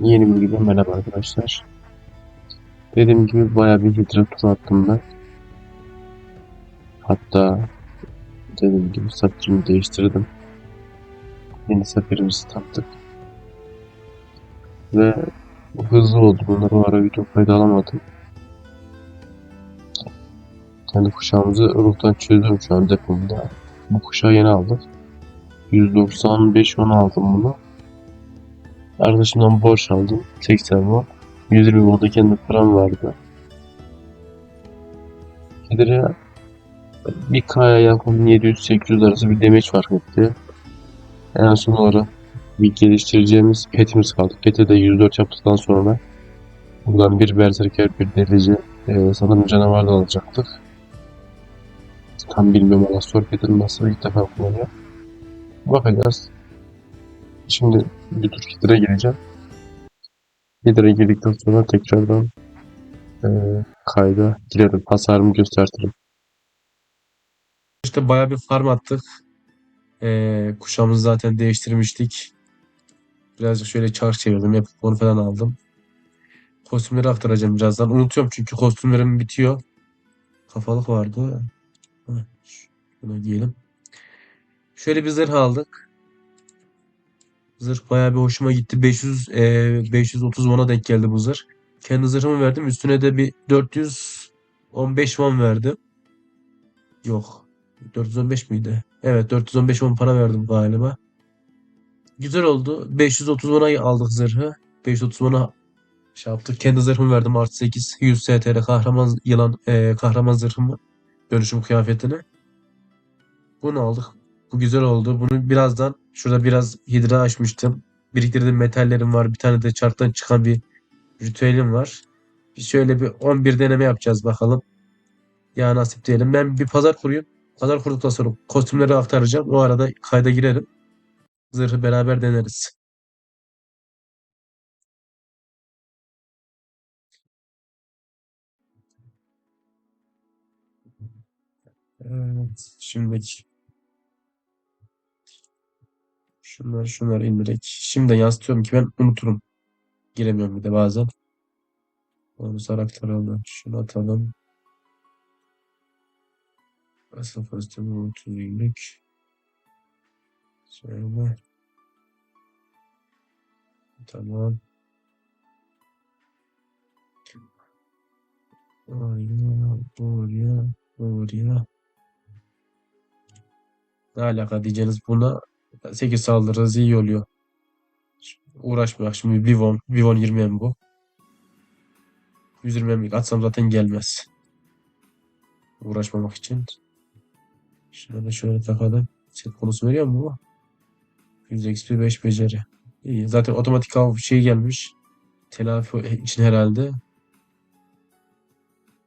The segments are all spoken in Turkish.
Yeni bir videodan merhaba arkadaşlar. Dediğim gibi bayağı bir hidra tur attım ben. Hatta dediğim gibi safirimi değiştirdim. Yeni safirimizi taktık. Ve hızlı oldu. Bunları o ara video kaydı alamadım. Kendi kuşağımızı ruhtan çözdüm şu an depomda. Bu kuşağı yeni aldık. 195 onu aldım bunu. Arkadaşımdan borç aldım. 80 won. 120 won da kendi param vardı. Kedire bir K'ya yakın 700-800 arası bir demeç fark etti. En son olarak bir geliştireceğimiz petimiz kaldı. Pete de 104 yaptıktan sonra buradan bir berserker bir delici e, sanırım canavar da alacaktık. Tam bilmiyorum ama store petin nasıl ilk defa kullanıyor. Bakacağız. Şimdi bir tur Hidra gireceğim. Hidra girdikten sonra tekrardan e, kayda girerim. Hasarımı göstertirim. İşte bayağı bir farm attık. Ee, kuşağımızı zaten değiştirmiştik. Birazcık şöyle çark çevirdim. Yapıp onu falan aldım. Kostümleri aktaracağım birazdan. Unutuyorum çünkü kostümlerim bitiyor. Kafalık vardı. Heh, Şuna giyelim. Şöyle bir zırh aldık. Zırh bayağı bir hoşuma gitti. 500 e, 530 won'a denk geldi bu zırh. Kendi zırhımı verdim. Üstüne de bir 415 won verdim. Yok. 415 miydi? Evet 415 won para verdim galiba. Güzel oldu. 530 won'a aldık zırhı. 530 won'a şey yaptık. Kendi zırhımı verdim artı 8. 100 STR kahraman yılan e, kahraman zırhımı. Dönüşüm kıyafetini. Bunu aldık. Bu güzel oldu. Bunu birazdan şurada biraz hidra açmıştım. Biriktirdiğim metallerim var. Bir tane de çarktan çıkan bir ritüelim var. Bir şöyle bir 11 deneme yapacağız bakalım. Ya nasip diyelim. Ben bir pazar kurayım. Pazar kurduktan sonra kostümleri aktaracağım. O arada kayda girerim. Zırhı beraber deneriz. Evet. Şimdi şunları şunları indirek. Şimdi yansıtıyorum ki ben unuturum. Giremiyorum bir de bazen. Onu aktaralım. Şunu atalım. Asıl kostümü 30 günlük. Şöyle. Tamam. Oraya, oraya, oraya. Ne alaka diyeceğiniz buna 8 saldırırız iyi oluyor. Uğraşmıyor şimdi Vivon. Vivon 20 M bu. 120 M'lik atsam zaten gelmez. Uğraşmamak için. Şuna da şöyle takalım. Set konusu veriyor mu bu? 100 XP 5 beceri. İyi. Zaten otomatik av şey gelmiş. Telafi için herhalde.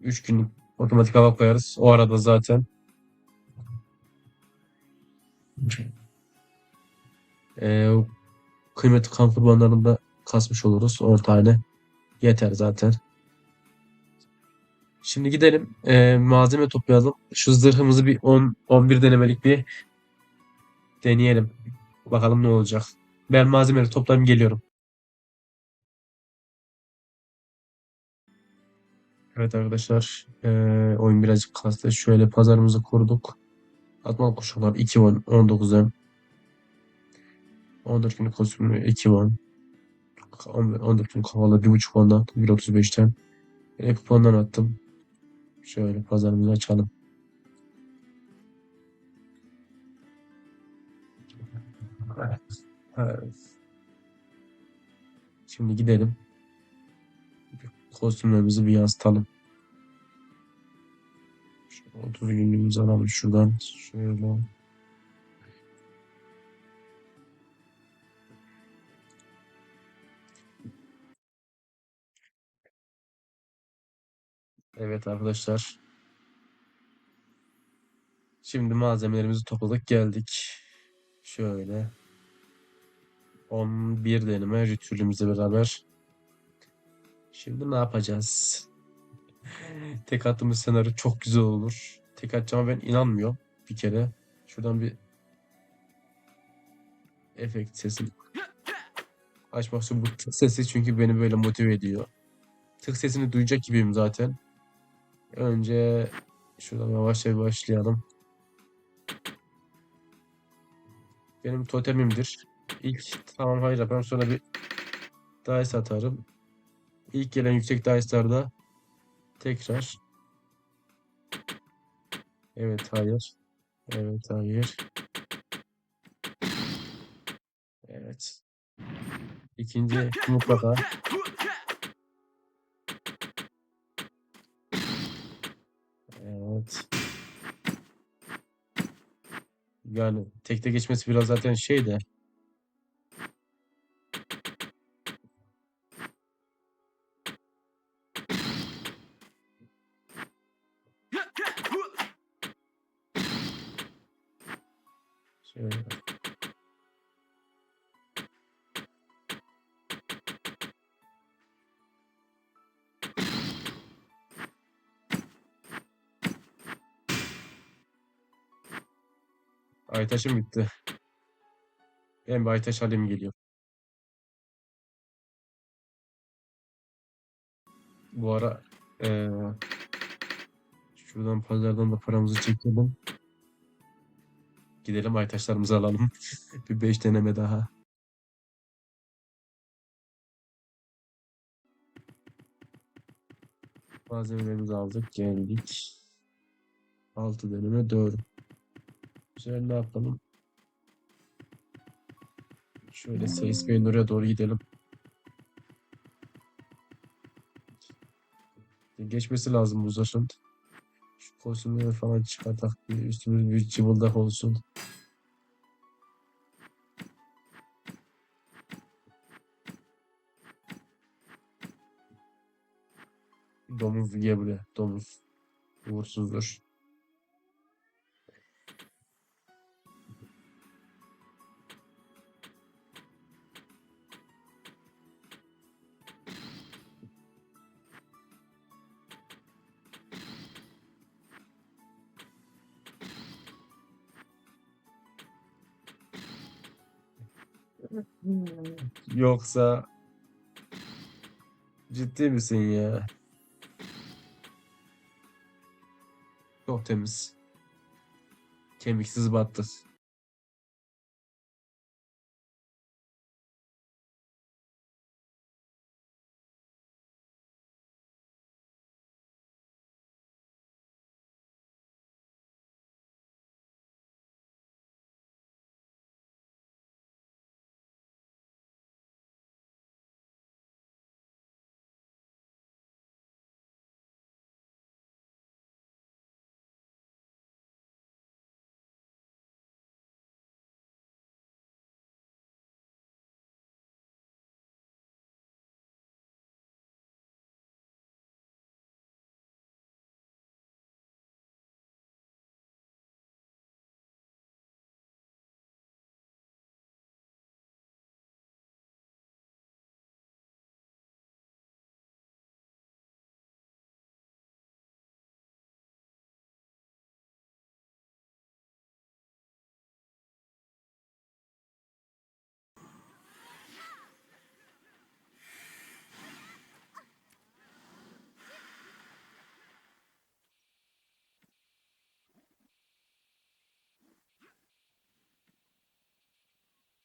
3 gün otomatik hava koyarız. O arada zaten ee, kıymetli kan kurbanlarını da kasmış oluruz. 10 tane. Yeter zaten. Şimdi gidelim ee, malzeme toplayalım. Şu zırhımızı bir 10 11 denemelik bir deneyelim. Bakalım ne olacak. Ben malzemeleri toplayayım geliyorum. Evet arkadaşlar ee, oyun birazcık kastı. Şöyle pazarımızı kurduk. Atmalı koşullar 2 won 19 M. 14 günlük kostümü 2 won. 14 gün kafalı 1.5 won'dan 1.35'ten. Yine kupondan attım. Şöyle pazarımızı açalım. Evet. Şimdi gidelim. Kostümlerimizi bir yansıtalım. Şöyle 30 günlüğümüzü alalım şuradan. Şöyle. Evet arkadaşlar. Şimdi malzemelerimizi topladık geldik. Şöyle. 11 deneme ritüelümüzle beraber. Şimdi ne yapacağız? Tek attığımız senaryo çok güzel olur. Tek atacağıma ben inanmıyorum bir kere. Şuradan bir efekt sesi açmak için bu tık sesi çünkü beni böyle motive ediyor. Tık sesini duyacak gibiyim zaten. Önce şuradan yavaşça bir başlayalım. Benim totemimdir. İlk tamam hayır yaparım sonra bir dice atarım. İlk gelen yüksek dice'larda tekrar Evet hayır. Evet hayır. Evet. İkinci mutlaka. Yani tekte geçmesi biraz zaten şey de. Aytaş'ım bitti. Ben bir Aytaş alayım geliyor. Bu ara eee, şuradan pazardan da paramızı çekelim. Gidelim Aytaşlarımızı alalım. bir 5 deneme daha. Malzemelerimizi aldık. Geldik. 6 deneme doğru. Güzel ne yapalım? Şöyle Seyis Bey'in oraya doğru gidelim. Geçmesi lazım bu zırhın. Şu kostümleri falan çıkartak. Bir üstümüz bir cıvıldak olsun. Domuz gel buraya. Domuz. Uğursuzdur. Yoksa ciddi misin ya? Çok temiz. Kemiksiz battık.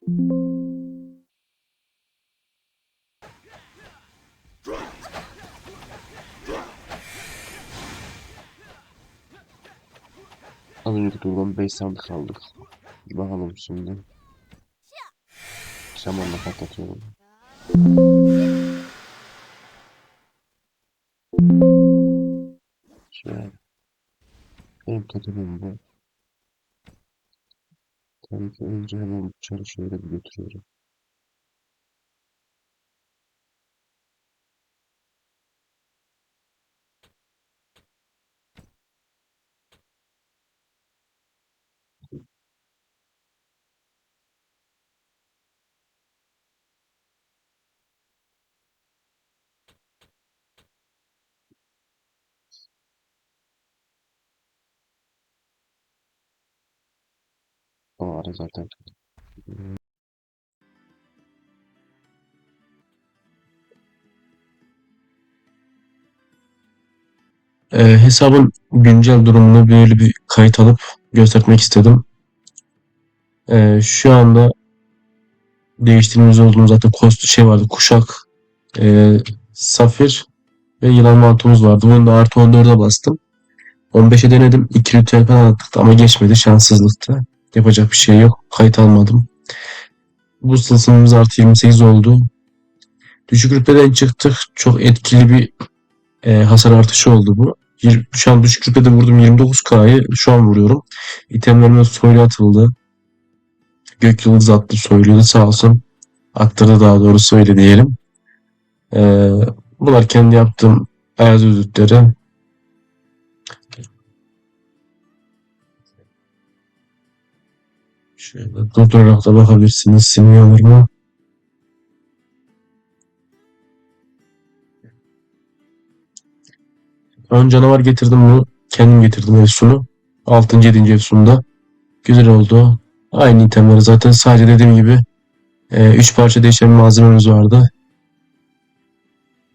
Az önceki turdan 5 sandık aldık. Bakalım şimdi. Şamanla patlatıyorum. Şöyle. Benim totemim bu. Tabii ki önce hemen bıçağı şöyle bir götürüyorum. O ara zaten E, hesabın güncel durumunu böyle bir kayıt alıp göstermek istedim. E, şu anda değiştirmemiz olduğumuz zaten kostu şey vardı kuşak, e, safir ve yılan mantumuz vardı. Bunu da artı 14'e bastım. 15'e denedim. 2 ritüel falan attık ama geçmedi şanssızlıktı. Yapacak bir şey yok. Kayıt almadım. Bu sınıfımız artı 28 oldu. Düşük rütbeden çıktık. Çok etkili bir e, hasar artışı oldu bu. Şu an düşük rütbede vurdum 29K'yı. Şu an vuruyorum. İtemlerime soylu atıldı. Gök yıldız attı soyluydu sağ olsun. Aktardı daha doğrusu öyle diyelim. Ee, bunlar kendi yaptığım ayaz özütleri. Şöyle da bakabilirsiniz. Mu? Ön canavar getirdim bunu. Kendim getirdim Efsun'u. 6. 7. Efsun'da. Güzel oldu. Aynı itemleri zaten sadece dediğim gibi 3 parça değişen malzememiz vardı.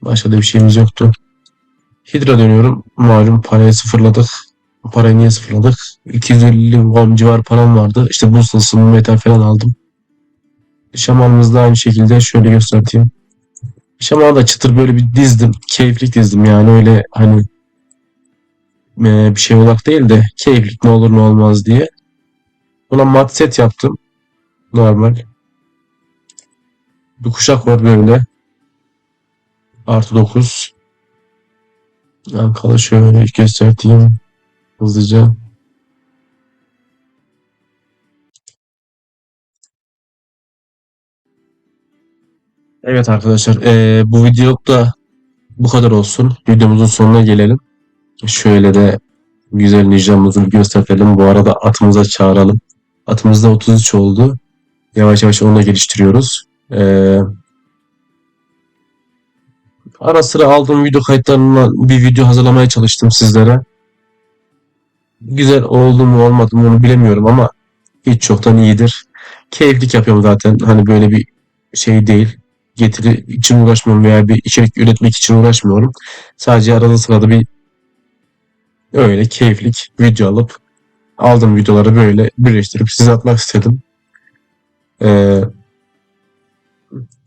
Başka da bir şeyimiz yoktu. Hidra dönüyorum. Malum parayı sıfırladık. Parayı niye sıfırladık? 250 won civar param vardı. İşte bu sılsın metal falan aldım. Şamanımız da aynı şekilde şöyle göstereyim. Şamanı da çıtır böyle bir dizdim. Keyiflik dizdim yani öyle hani e, bir şey olarak değil de keyiflik ne olur ne olmaz diye. Buna mat set yaptım. Normal. Bir kuşak var böyle. Artı 9. Ankara şöyle göstereyim hızlıca. Evet arkadaşlar eee, bu video da bu kadar olsun. Videomuzun sonuna gelelim. Şöyle de güzel ninjamızı gösterelim. Bu arada atımıza çağıralım. Atımızda 33 oldu. Yavaş yavaş onu da geliştiriyoruz. Eee Ara sıra aldığım video kayıtlarından bir video hazırlamaya çalıştım sizlere. Güzel oldu mu olmadı mı onu bilemiyorum ama hiç çoktan iyidir. Keyiflik yapıyorum zaten. Hani böyle bir şey değil. Getiri için uğraşmıyorum veya bir içerik üretmek için uğraşmıyorum. Sadece arada sırada bir öyle keyiflik video alıp aldığım videoları böyle birleştirip size atmak istedim. Ee,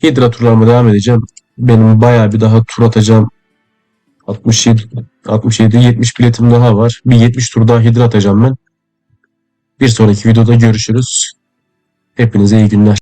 Hidra turlarıma devam edeceğim. Benim bayağı bir daha tur atacağım. 67 67 70 biletim daha var. Bir 70 tur daha hidra atacağım ben. Bir sonraki videoda görüşürüz. Hepinize iyi günler.